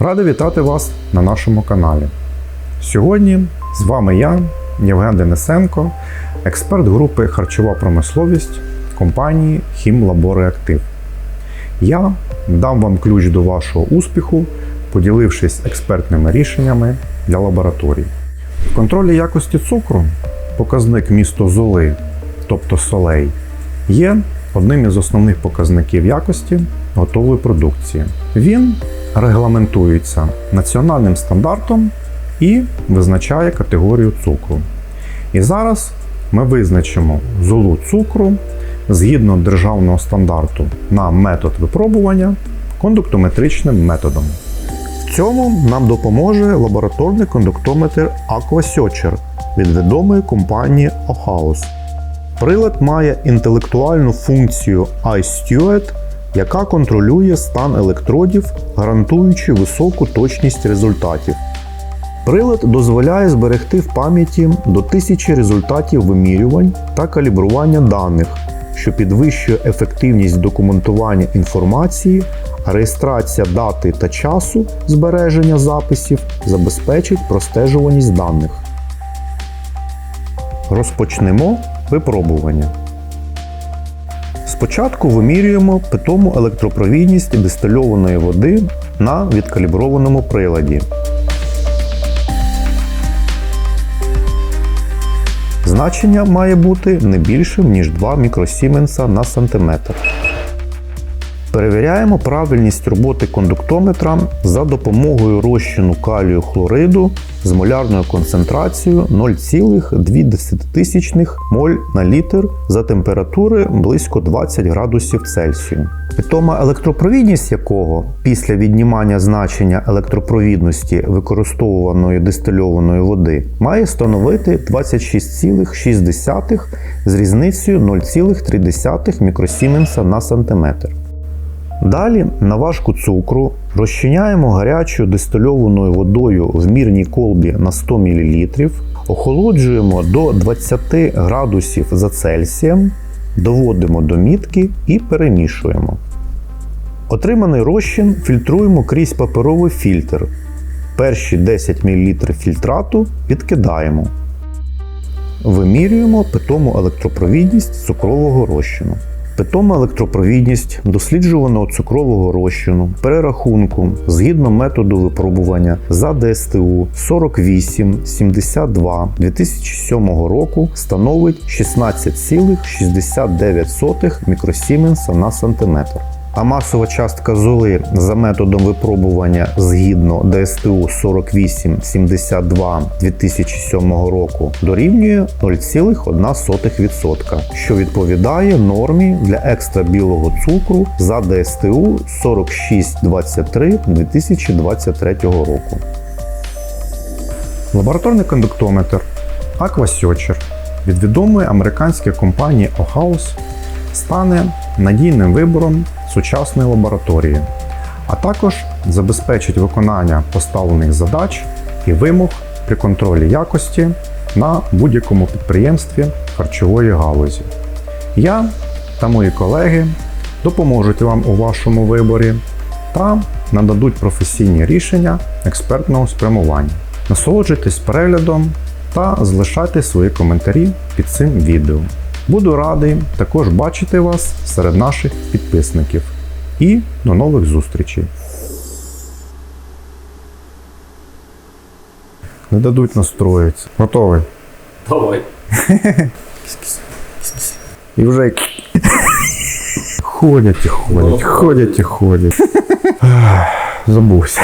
Радий вітати вас на нашому каналі. Сьогодні з вами я, Євген Денисенко, експерт групи Харчова промисловість компанії Хімлабореактив. Я дам вам ключ до вашого успіху, поділившись експертними рішеннями для лабораторій. В контролі якості цукру показник місто золи, тобто солей, є одним із основних показників якості готової продукції. Він регламентується національним стандартом і визначає категорію цукру. І зараз ми визначимо золу цукру згідно державного стандарту на метод випробування кондуктометричним методом. В цьому нам допоможе лабораторний кондуктометр Aquasearcher від відомої компанії Ohaus. Прилад має інтелектуальну функцію iSteward, яка контролює стан електродів, гарантуючи високу точність результатів. Прилад дозволяє зберегти в пам'яті до тисячі результатів вимірювань та калібрування даних, що підвищує ефективність документування інформації, а реєстрація дати та часу збереження записів забезпечить простежуваність даних. Розпочнемо випробування. Спочатку вимірюємо питому електропровідність дистильованої води на відкаліброваному приладі. Значення має бути не більшим, ніж 2 мікросіменса на сантиметр. Перевіряємо правильність роботи кондуктометра за допомогою розчину калію хлориду з молярною концентрацією 0,2 моль на літр за температури близько 20 градусів Цельсію. Питома електропровідність якого після віднімання значення електропровідності використовуваної дистильованої води має становити 26,6 з різницею 0,3 мікросіменса на сантиметр. Далі на важку цукру розчиняємо гарячою дистильованою водою в мірній колбі на 100 мл, охолоджуємо до 20 градусів за Цельсієм, доводимо до мітки і перемішуємо. Отриманий розчин фільтруємо крізь паперовий фільтр. Перші 10 мл фільтрату відкидаємо. Вимірюємо питому електропровідність цукрового розчину. Питома електропровідність досліджуваного цукрового розчину перерахунку згідно методу випробування за ДСТУ 4872 2007 року становить 16,69 мікросіменса на сантиметр. А масова частка золи за методом випробування згідно ДСТУ 4872 2007 року дорівнює 0,1%, що відповідає нормі для екстра білого цукру за ДСТУ 4623 2023 року. Лабораторний кондуктометр Aquasearcher від відомої американської компанії Ohaus стане надійним вибором сучасної лабораторії, а також забезпечить виконання поставлених задач і вимог при контролі якості на будь-якому підприємстві харчової галузі. Я та мої колеги допоможуть вам у вашому виборі та нададуть професійні рішення експертного спрямування. Насолоджуйтесь переглядом та залишайте свої коментарі під цим відео. Буду радий також бачити вас серед наших підписників. І до нових зустрічей. Не дадуть настроїтися. Готовий. Давай. І вже ходять і ходять, ходять і ходять. Забувся.